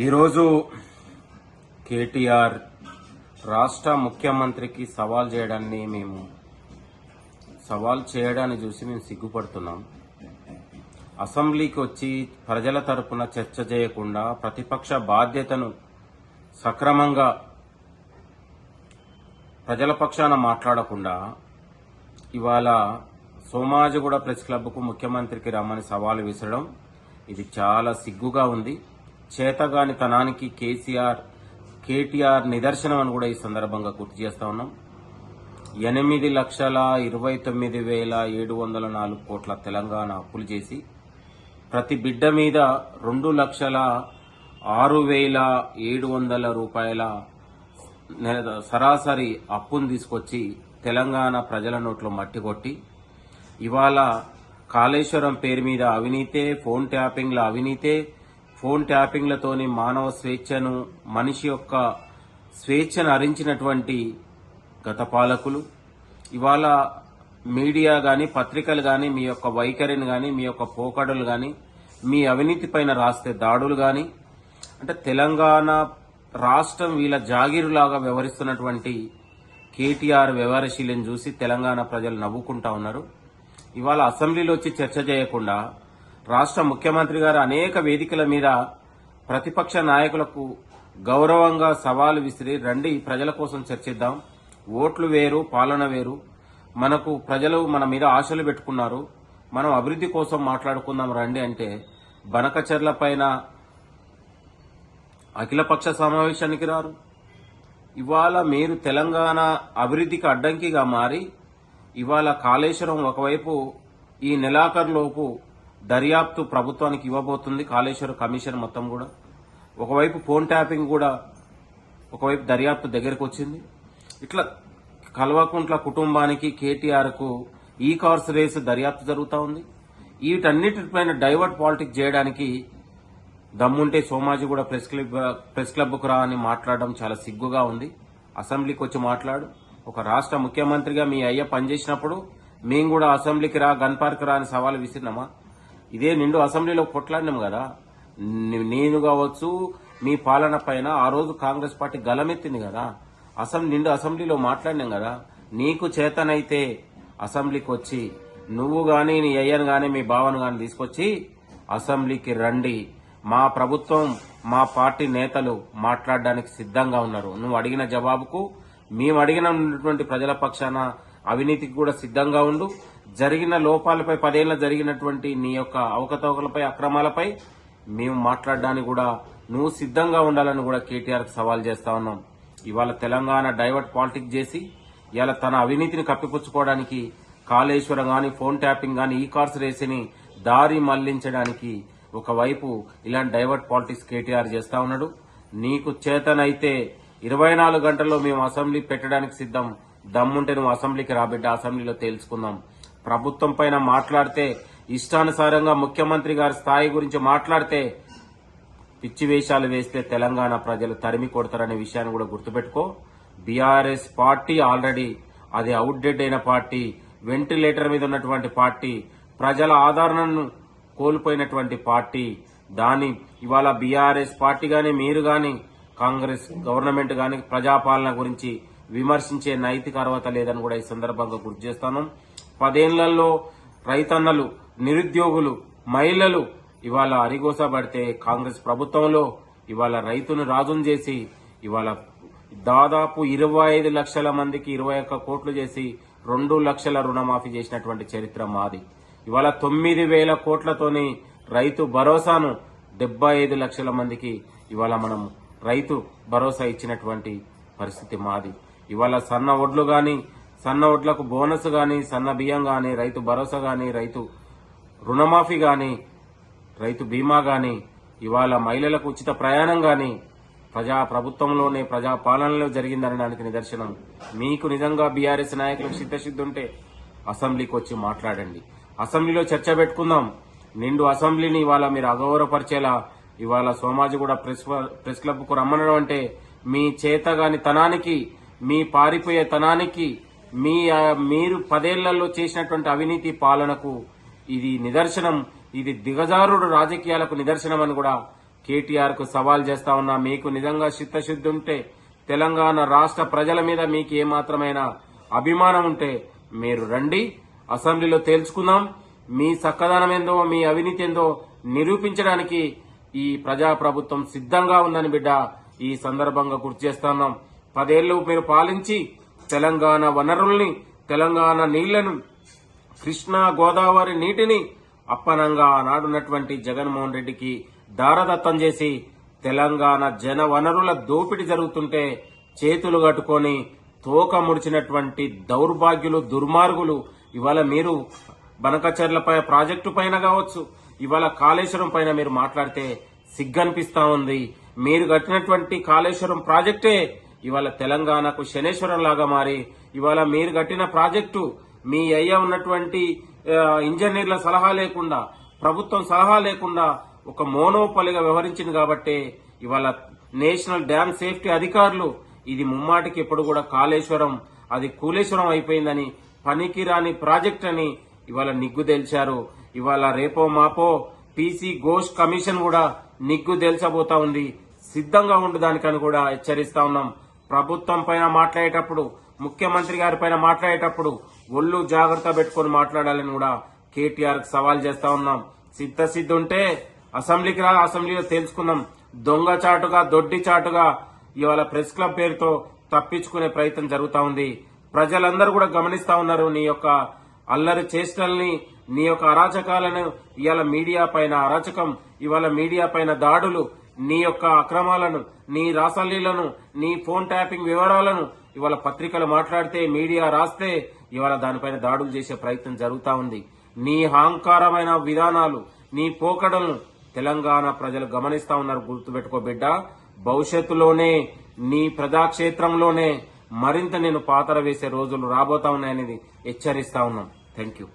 ఈరోజు కేటీఆర్ రాష్ట్ర ముఖ్యమంత్రికి సవాల్ చేయడాన్ని మేము సవాల్ చేయడాన్ని చూసి మేము సిగ్గుపడుతున్నాం. అసెంబ్లీకి వచ్చి ప్రజల తరపున చర్చ చేయకుండా ప్రతిపక్ష బాధ్యతను సక్రమంగా ప్రజల పక్షాన మాట్లాడకుండా ఇవాళ సోమాజిగూడ ప్రెస్ క్లబ్కు ముఖ్యమంత్రికి రమ్మని సవాలు విసరడం ఇది చాలా సిగ్గుగా ఉంది. చేతగాని తనానికి కేసీఆర్ కేటీఆర్ నిదర్శనం అని కూడా ఈ సందర్భంగా గుర్తు చేస్తా ఉన్నాం. ఎనిమిది లక్షల ఇరవై తొమ్మిది వేల ఏడు వందల నాలుగు కోట్ల తెలంగాణ అప్పులు చేసి ప్రతి బిడ్డ మీద రెండు లక్షల ఆరు వేల ఏడు వందల రూపాయల సరాసరి అప్పును తీసుకొచ్చి తెలంగాణ ప్రజల నోట్లో మట్టి కొట్టి ఇవాళ కాళేశ్వరం పేరు మీద అవినీతే ఫోన్ ట్యాపింగ్ల అవినీతే ఫోన్ ట్యాపింగ్లతోని మానవ స్వేచ్ఛను మనిషి యొక్క స్వేచ్ఛను హరించినటువంటి గత పాలకులు. ఇవాళ మీడియా గాని పత్రికలు గాని మీ యొక్క వైఖరిని గాని మీ యొక్క పోకడలు గాని మీ అవినీతి పైన రాస్తే దాడులు గాని అంటే తెలంగాణ రాష్ట్రం వీళ్ళ జాగీరులాగా వ్యవహరిస్తున్నటువంటి కేటీఆర్ వ్యవహారశీలను చూసి తెలంగాణ ప్రజలు నవ్వుకుంటా ఉన్నారు. ఇవాళ అసెంబ్లీలో వచ్చి చర్చ చేయకుండా రాష్ట్ర ముఖ్యమంత్రి గారు అనేక వేదికల మీద ప్రతిపక్ష నాయకులకు గౌరవంగా సవాలు విసిరి రండి ప్రజల కోసం చర్చిద్దాం. ఓట్లు వేరు పాలన వేరు. మనకు ప్రజలు మన మీద ఆశలు పెట్టుకున్నారు. మనం అభివృద్ధి కోసం మాట్లాడుకుందాం రండి అంటే బనకచర్ల పైన అఖిలపక్ష సమావేశానికి రారు. ఇవాళ మీరు తెలంగాణ అభివృద్ధికి అడ్డంకిగా మారి ఇవాళ కాళేశ్వరం ఒకవైపు ఈ నెలాఖరులోపు దర్యాప్తు ప్రభుత్వానికి ఇవ్వబోతుంది కాళేశ్వర కమిషన్ మొత్తం కూడా. ఒకవైపు ఫోన్ ట్యాపింగ్ కూడా ఒకవైపు దర్యాప్తు దగ్గరకు వచ్చింది. ఇట్లా కల్వకుంట్ల కుటుంబానికి కేటీఆర్కు ఈ కార్స్ రేసు దర్యాప్తు జరుగుతూ ఉంది. వీటన్నిటిపైన డైవర్ట్ పాలిటిక్స్ చేయడానికి దమ్ముంటే సోమాజీ కూడా ప్రెస్ క్లబ్ ప్రెస్ క్లబ్కు రా అని మాట్లాడడం చాలా సిగ్గుగా ఉంది. అసెంబ్లీకి వచ్చి మాట్లాడు. ఒక రాష్ట్ర ముఖ్యమంత్రిగా మీ అయ్య పనిచేసినప్పుడు మేము కూడా అసెంబ్లీకి రా గన్ పార్క్ రా అని సవాలు విసిరినామా? ఇదే నిండు అసెంబ్లీలో కొట్లాడినాం కదా. నేను కావచ్చు మీ పాలన పైన ఆ రోజు కాంగ్రెస్ పార్టీ గలమెత్తింది కదా. అసెంబ్లీ నిండు అసెంబ్లీలో మాట్లాడినాం కదా. నీకు చేతనైతే అసెంబ్లీకి వచ్చి నువ్వు గాని నీ అయ్యను గాని మీ బావను గాని తీసుకొచ్చి అసెంబ్లీకి రండి. మా ప్రభుత్వం మా పార్టీ నేతలు మాట్లాడడానికి సిద్ధంగా ఉన్నారు. నువ్వు అడిగిన జవాబుకు మేము అడిగినటువంటి ప్రజల పక్షాన అవినీతికి కూడా సిద్ధంగా ఉండు. జరిగిన లోపాలపై పదేళ్ళ జరిగినటువంటి నీ యొక్క అవకతవకలపై అక్రమాలపై మేము మాట్లాడడానికి కూడా నువ్వు సిద్ధంగా ఉండాలని కూడా కేటీఆర్కు సవాల్ చేస్తా ఉన్నాం. ఇవాళ తెలంగాణ డైవర్ట్ పాలిటిక్స్ చేసి ఇవాళ తన అవినీతిని కప్పిపుచ్చుకోవడానికి కాళేశ్వరం గాని ఫోన్ ట్యాపింగ్ గాని ఈ కార్స్ రేసిని దారి మళ్ళించడానికి ఒకవైపు ఇలాంటి డైవర్ట్ పాలిటిక్స్ కేటీఆర్ చేస్తా ఉన్నాడు. నీకు చేతనైతే ఇరవై నాలుగు గంటల్లో మేము అసెంబ్లీ పెట్టడానికి సిద్ధం. దమ్ముంటే నువ్వు అసెంబ్లీకి రాబిడ్డ అసెంబ్లీలో తేల్చుకుందాం. ప్రభుత్వం పైన మాట్లాడితే ఇష్టానుసారంగా ముఖ్యమంత్రి గారి స్థాయి గురించి మాట్లాడితే పిచ్చి వేషాలు వేస్తే తెలంగాణ ప్రజలు తరిమి కొడతారనే విషయాన్ని కూడా గుర్తుపెట్టుకో. బీఆర్ఎస్ పార్టీ ఆల్రెడీ అది అవుట్డేట్ అయిన పార్టీ వెంటిలేటర్ మీద ఉన్నటువంటి పార్టీ ప్రజల ఆదరణను కోల్పోయినటువంటి పార్టీ. దాని ఇవాళ బీఆర్ఎస్ పార్టీ గాని మీరు గాని కాంగ్రెస్ గవర్నమెంట్ గాని ప్రజాపాలన గురించి విమర్శించే నైతిక అర్హత లేదని కూడా ఈ సందర్భంగా గుర్తు చేస్తాను. పదేళ్ళలో రైతన్నలు నిరుద్యోగులు మహిళలు ఇవాళ అరిగోసబడితే కాంగ్రెస్ ప్రభుత్వంలో ఇవాళ రైతును రాజును చేసి ఇవాళ దాదాపు ఇరవై ఐదు లక్షల మందికి ఇరవై ఒక్క కోట్లు చేసి రెండు లక్షల రుణమాఫీ చేసినటువంటి చరిత్ర మాది. ఇవాళ తొమ్మిది వేల కోట్లతోని రైతు భరోసాను డెబ్బై ఐదు లక్షల మందికి ఇవాళ మనం రైతు భరోసా ఇచ్చినటువంటి పరిస్థితి మాది. ఇవాళ సన్న ఒడ్లు కానీ సన్న ఒడ్లకు బోనస్ కానీ సన్న బియ్యం కానీ రైతు భరోసా కానీ రైతు రుణమాఫీ కానీ రైతు బీమా కానీ ఇవాళ మహిళలకు ఉచిత ప్రయాణం కానీ ప్రజా ప్రభుత్వంలోనే ప్రజా పాలనలో జరిగిందనడానికి నిదర్శనం. మీకు నిజంగా బీఆర్ఎస్ నాయకులకు సిద్ధశుద్ధి ఉంటే అసెంబ్లీకి వచ్చి మాట్లాడండి. అసెంబ్లీలో చర్చ పెట్టుకుందాం. నిండు అసెంబ్లీని ఇవాళ మీరు అగౌరవపరిచేలా ఇవాళ సోమాజిగూడ ప్రెస్ ప్రెస్ క్లబ్కు రమ్మనడం అంటే మీ చేతగాని తనానికి మీ పారిపోయే తనానికి మీ మీరు పదేళ్ళలో చేసినటువంటి అవినీతి పాలనకు ఇది నిదర్శనం. ఇది దిగజారుడు రాజకీయాలకు నిదర్శనం అని కూడా కేటీఆర్కు సవాల్ చేస్తా ఉన్నా. మీకు నిజంగా చిత్తశుద్ది ఉంటే తెలంగాణ రాష్ట్ర ప్రజల మీద మీకు ఏమాత్రమైన అభిమానం ఉంటే మీరు రండి. అసెంబ్లీలో తేల్చుకుందాం. మీ చక్కదనం ఏందో మీ అవినీతి ఏందో నిరూపించడానికి ఈ ప్రజాప్రభుత్వం సిద్ధంగా ఉందని బిడ్డ ఈ సందర్భంగా గుర్తు చేస్తున్నాం పదేళ్ళు మీరు పాలించి తెలంగాణ వనరుల్ని తెలంగాణ నీళ్ళను కృష్ణా గోదావరి నీటిని అప్పనంగా ఆనాడున్నటువంటి జగన్మోహన్ రెడ్డికి దారదత్తం చేసి తెలంగాణ జన వనరుల దోపిడీ జరుగుతుంటే చేతులు కట్టుకొని తోక ముడిచినటువంటి దౌర్భాగ్యులు దుర్మార్గులు ఇవాళ మీరు బనకచర్లపై ప్రాజెక్టు పైన కావచ్చు ఇవాళ కాళేశ్వరం పైన మీరు మాట్లాడితే సిగ్గనిపిస్తా ఉంది. మీరు కట్టినటువంటి కాళేశ్వరం ప్రాజెక్టే ఇవాళ తెలంగాణకు శనేశ్వరం లాగా మారి ఇవాళ మీరు కట్టిన ప్రాజెక్టు మీ అయ్య ఉన్నటువంటి ఇంజనీర్ల సలహా లేకుండా ప్రభుత్వం సలహా లేకుండా ఒక మోనోపలిగా వ్యవహరించింది కాబట్టి ఇవాళ నేషనల్ డ్యామ్ సేఫ్టీ అధికారులు ఇది ముమ్మాటికి ఎప్పుడు కూడా కాళేశ్వరం అది కూలేశ్వరం అయిపోయిందని పనికిరాని ప్రాజెక్ట్ అని ఇవాళ నిగ్గు తేల్చారు. ఇవాళ రేపో మాపో పీసీ ఘోష్ కమిషన్ కూడా నిగ్గు తేల్చబోతా ఉంది. సిద్ధంగా ఉండడానికని కూడా హెచ్చరిస్తా ఉన్నాం. ప్రభుత్వం పైన మాట్లాడేటప్పుడు ముఖ్యమంత్రి గారి పైన మాట్లాడేటప్పుడు ఒళ్ళు జాగ్రత్త పెట్టుకొని మాట్లాడాలని కూడా కేటీఆర్ సవాల్ చేస్తా ఉన్నాం. సిద్ధసిద్ధి ఉంటే అసెంబ్లీకి రా అసెంబ్లీలో తెలుసుకుందాం. దొంగ చాటుగా దొడ్డి చాటుగా ఇవాళ ప్రెస్ క్లబ్ పేరుతో తప్పించుకునే ప్రయత్నం జరుగుతూ ఉంది. ప్రజలందరూ కూడా గమనిస్తా ఉన్నారు నీ యొక్క అల్లరి చేష్టల్ని నీ యొక్క అరాచకాలను ఇవాళ మీడియా పైన అరాచకం ఇవాళ మీడియా పైన దాడులు నీ యొక్క అక్రమాలను నీ రాసల్లీలను నీ ఫోన్ ట్యాపింగ్ వివరాలను ఇవాళ పత్రికలు మాట్లాడితే మీడియా రాస్తే ఇవాళ దానిపైన దాడులు చేసే ప్రయత్నం జరుగుతూ ఉంది. నీ అహంకారమైన విధానాలు నీ పోకడలను తెలంగాణ ప్రజలు గమనిస్తా ఉన్నారు గుర్తుపెట్టుకో బిడ్డ. భవిష్యత్తులోనే నీ ప్రజాక్షేత్రంలోనే మరింత నేను పాతర వేసే రోజులు రాబోతా ఉన్నాయనేది హెచ్చరిస్తా ఉన్నాం. Thank you